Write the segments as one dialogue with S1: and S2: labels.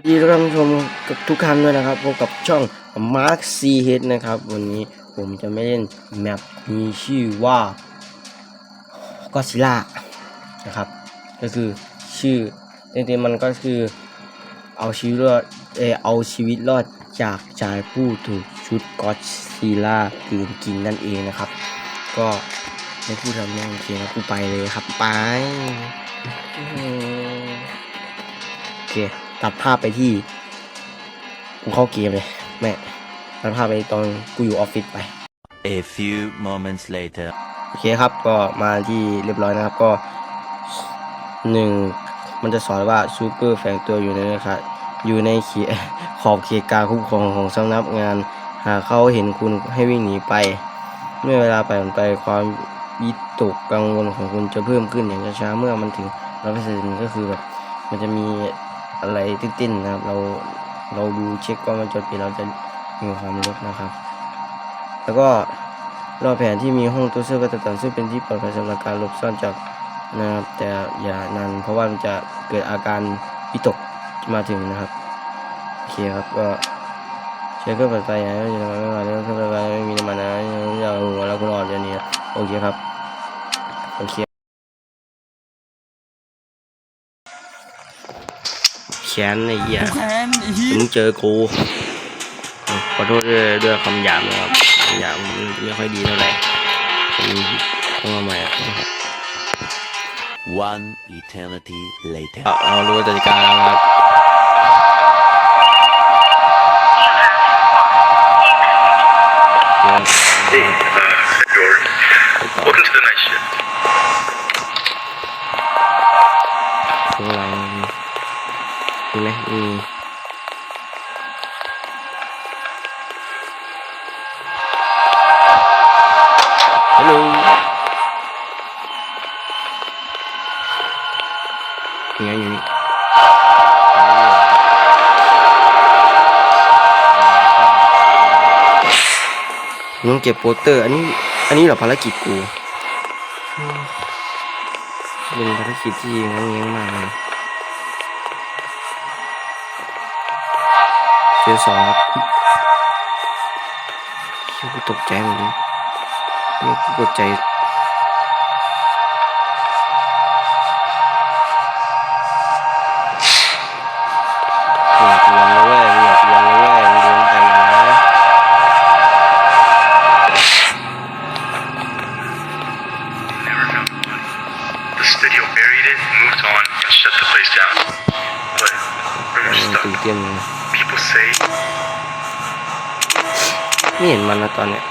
S1: วัสดีท่านผู้ชมกับทุกท่านด้วยนะครับพบกับช่อง Mark C H นะครับ วันนี้ผมจะไม่เล่นแมปมีชื่อว่าก็ซิล่านะครับ ก็คือชื่อเต็มๆมันก็คือเอาชีวิตรอดเออเอาชีวิตรอดจากชายผู้ถูกชุดก็ซิล่ากืนกินนั่นเองนะครับ ก็ไม่พูดทำเรื่องโอเคครับกูไปเลยครับไปโอเค ตัดภาพไปที่กูเข้าเกมเลยแม่ตัดภาพไปตอนกูอยู่ออฟฟิศไป
S2: A few moments later.
S1: โอเคครับก็มาที่เรียบร้อยนะครับก็หนึ่งมันจะสอนว่าซูเปอร์แฝงตัวอยู่ในนะครับอยู่ในเขตขอบเขตการคุ้มครองของสำนักงาน หากเขาเห็นคุณให้วิ่งหนีไป เมื่อเวลาผ่านไปความวิตกกังวลของคุณจะเพิ่มขึ้นอย่างช้าๆเมื่อมันถึงร้อยเปอร์เซ็นต์ก็คือแบบมันจะมี อะไรติ้นๆนะครับ เราเราดูเช็คกล้องวงจรปิดเราจะมีความลดนะครับ แล้วก็รอบแผนที่มีห้องตู้เสื้อผ้าต่างซึ่งเป็นที่ปลอดภัยสำหรับการหลบซ่อนจากนะครับ แต่อย่านานเพราะว่ามันจะเกิดอาการวิตกมาถึงนะครับโอเคครับก็ใช้เครื่องปัดไฟนะไม่ทำไม่มาเครื่องปัดไฟไม่มีน้ำมันนะอย่าหัวแล้วคุณออดเดี๋ยวนี้โอเคครับโอเค แขนไอ้เหี้ย
S3: แขนไอ้เหี้ย
S1: มึงเจอกูขอโทษด้วยด้วยคำหยาบนะครับคำหยาบมันไม่ค่อยดีเท่าไหร่ผมต้องมาใหม่อะ
S2: One eternity later.
S1: เอาเอารู้กติกาแล้วครับ
S4: Hey, uh, George. Welcome to the night shift.
S1: ยังไงอยู่นี่มึงเก็บโปสเตอร์อันนี้ อันนี้เหรอภารกิจกูเป็นภารกิจที่งั้นเงี้ยมากเลยเจอสองครับเชี่ยกูตกใจหมดเลยนี่กูตกใจ ย
S4: People say
S1: ไม่เห็นมันนะตอนเนี้ย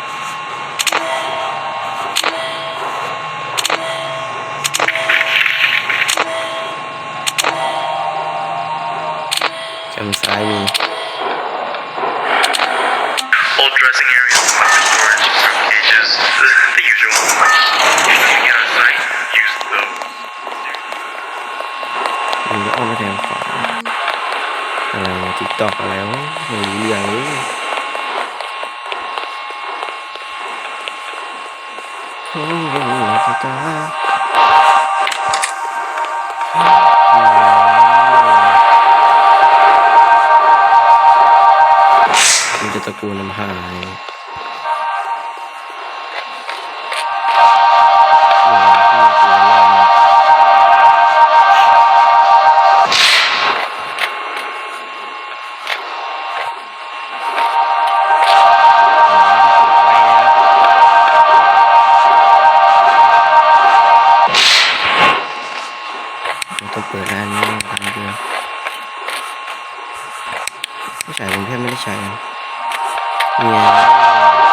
S1: จำซ้ายมี
S4: old dressing areas, weapon storage, fruit cages, the usual. If you can get on site, use those.
S1: มันจะอ้ อะไรทิกตอกอะไรวะไม่รู้เรื่องเลยโอ้โหตา เ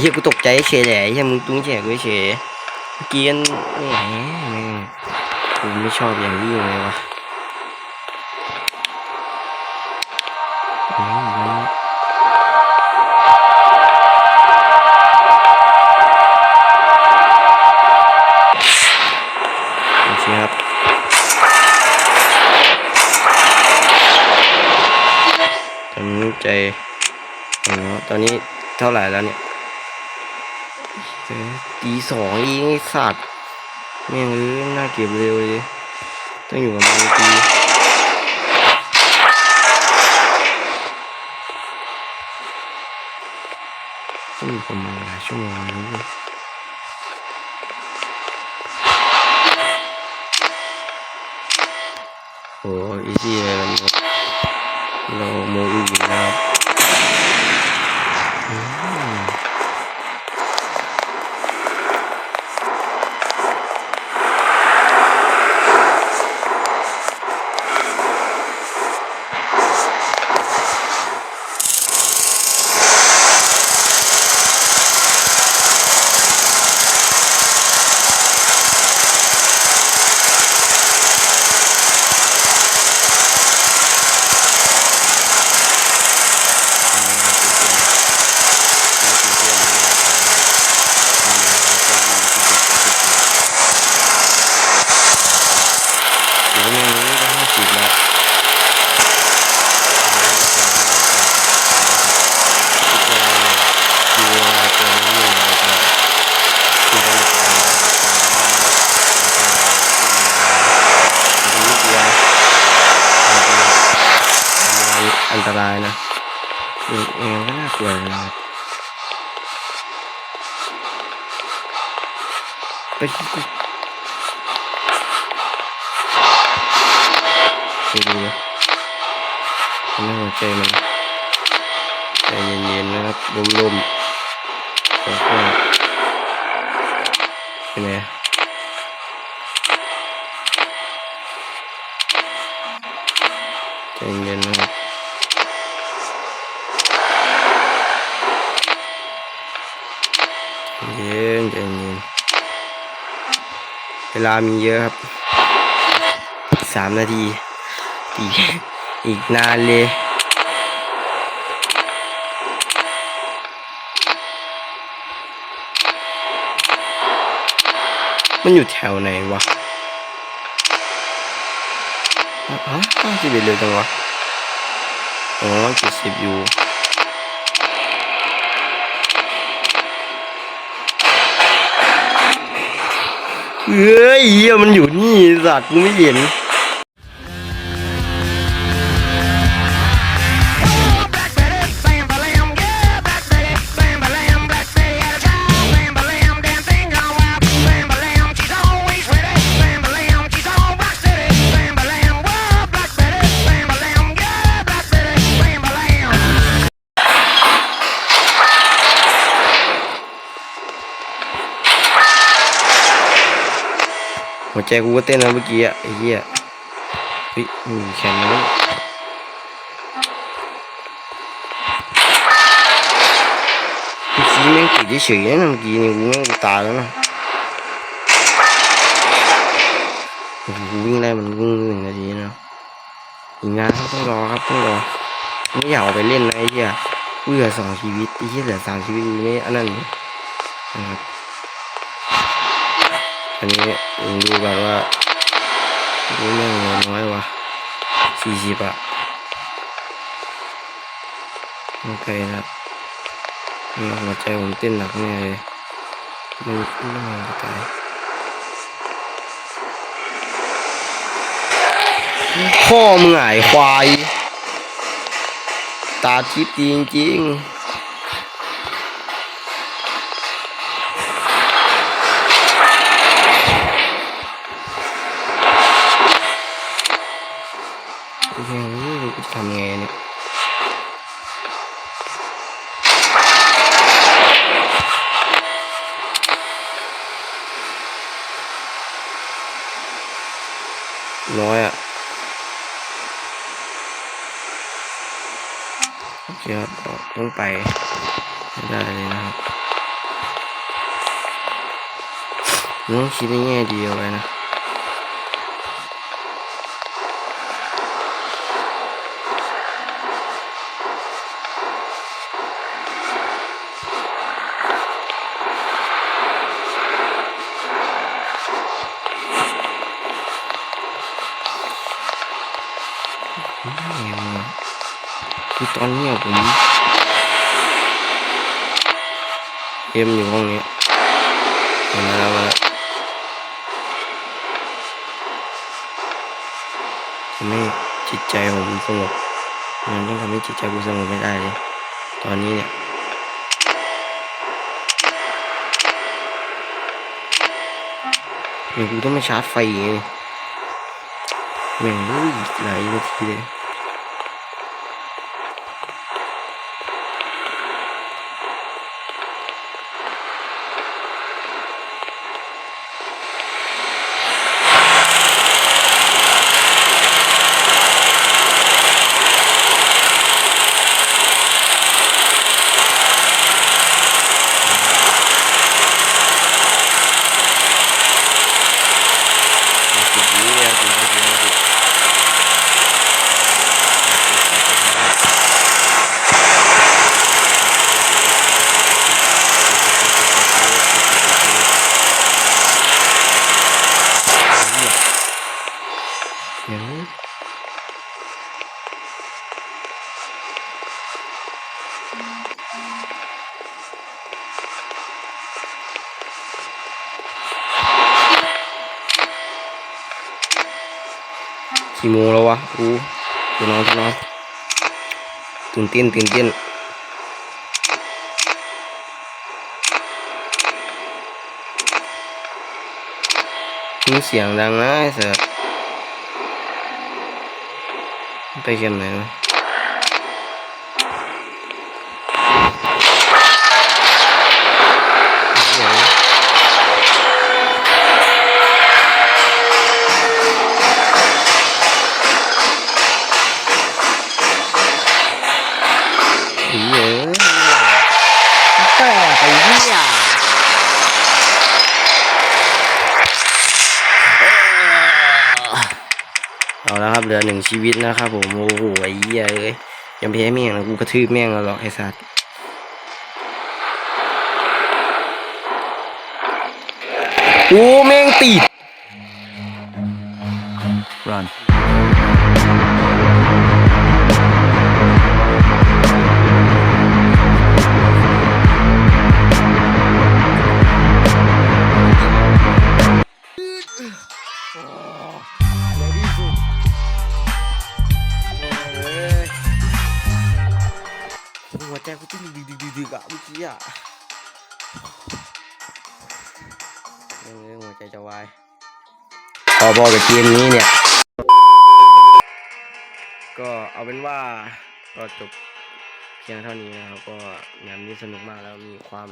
S1: เหี้ยกูตกใจเฉยแหละไอ้เหี้ยมึงตุ้งเฉยกูเฉยเมื่อกี้กันแหมแม่งผมไม่ชอบอย่างยิ่งเลยวะอืมโอเคครับทำใจอ๋อตอนนี้เท่าไหร่แล้วเนี่ย ตีสองเองไอ้สัตว์แม่งเอ้ยน่าเก็บเร็วเลยต้องอยู่กับมันตีต้องอยู่กับมันหลายชั่วโมงเลยโอ้อีซี่เลยวันนี้เราโมอื่นนะค ไปกูดูนะทำให้หัวใจมันใจเย็นๆนะครับลมๆแล้วก็เป็นไงใจเย็นๆนะครับเย็นใจเย็น ลามีเยอะครับสามนาทีอีกอีกนานเลยมันอยู่แถวไหนวะฮะห้าสิบเอ็ดเลยจังวะอ๋อเจ็ดสิบอยู่ เฮ้ยเหี้ยมันอยู่นี่สัตว์กูไม่เห็น ใจกูก็เต้นนะเมื่อกี้อะไอ้เหี้ยเฮ้ยแขนมันเมื่อกี้แม่งติดเฉยๆนะเมื่อกี้นี่กูแม่งกูตายแล้วนะกูวิ่งได้มันวิ่งหนึ่งนาทีนะอีกนานต้องรอครับต้องรอไม่อยากไปเล่นนะไอ้เหี้ยเหลือสองชีวิตไอ้เหี้ยเหลือสามชีวิตไม่อันนั้นนะครับ อันนี้ผมดูก่อนว่าดูแม่งเหลือน้อยวะสี่สิบอะโอเคนะครับหัวใจผมเต้นหนักแน่เลยมันน่าจะตายพ่อมึงหายควาย ตาทิพย์จริงๆ ตู้ไปไม่ได้เลยนะครับต้องคิดในแง่ดีเอาไว้นะคือตอนนี้ผม เอ็มอยู่ห้องนี้มาแล้วมาแล้วทำให้จิตใจผมสงบมันต้องทำให้จิตใจกูสงบไม่ได้เลยตอนนี้เนี่ยเดี๋ยวกูต้องมาชาร์จไฟเองแม่งรู้อีกหลายนาทีเลย สิบวิอะสิบวิสิบวิเสียง กี่โมงแล้ววะอู้จะนอนจะนอนตื่นเต้นตื่นเต้นมีเสียงดังนะไอ้เสือไปเข็มไหนนะ เอาแล้วครับเหลือหนึ่งชีวิตนะครับผมโอ้โหไอ้เหี้ยเอ้ยยังแพ้แม่งนะกูกระทืบแม่งแล้วหรอกไอ้สัตว์โอ้แม่งติด
S2: Run.
S1: ดึกอะเมื่อกี้อะเออหัวใจจะวายพอพอกับเกมนี้เนี่ย ก็เอาเป็นว่าก็จบเพียงเท่านี้นะครับ ก็งานนี้สนุกมากแล้วมีความ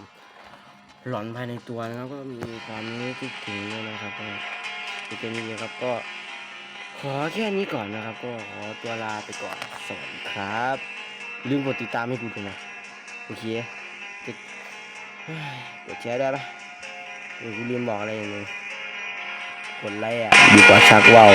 S1: หลอนภายในตัวนะครับ ก็มีความนึกคิดถึงด้วยนะครับก็ในเกมนี้นะครับก็ขอแค่นี้ก่อนนะครับ ก็ขอตัวลาไปก่อนสวัสดีครับอย่าลืมกดติดตามให้กูด้วยนะ โอเคกดเฮ้ย กดแชร์ได้ปะเออกูลืมบอกอะไรอย่างนึงกดไลค์อะ ดีกว่าชักว่าว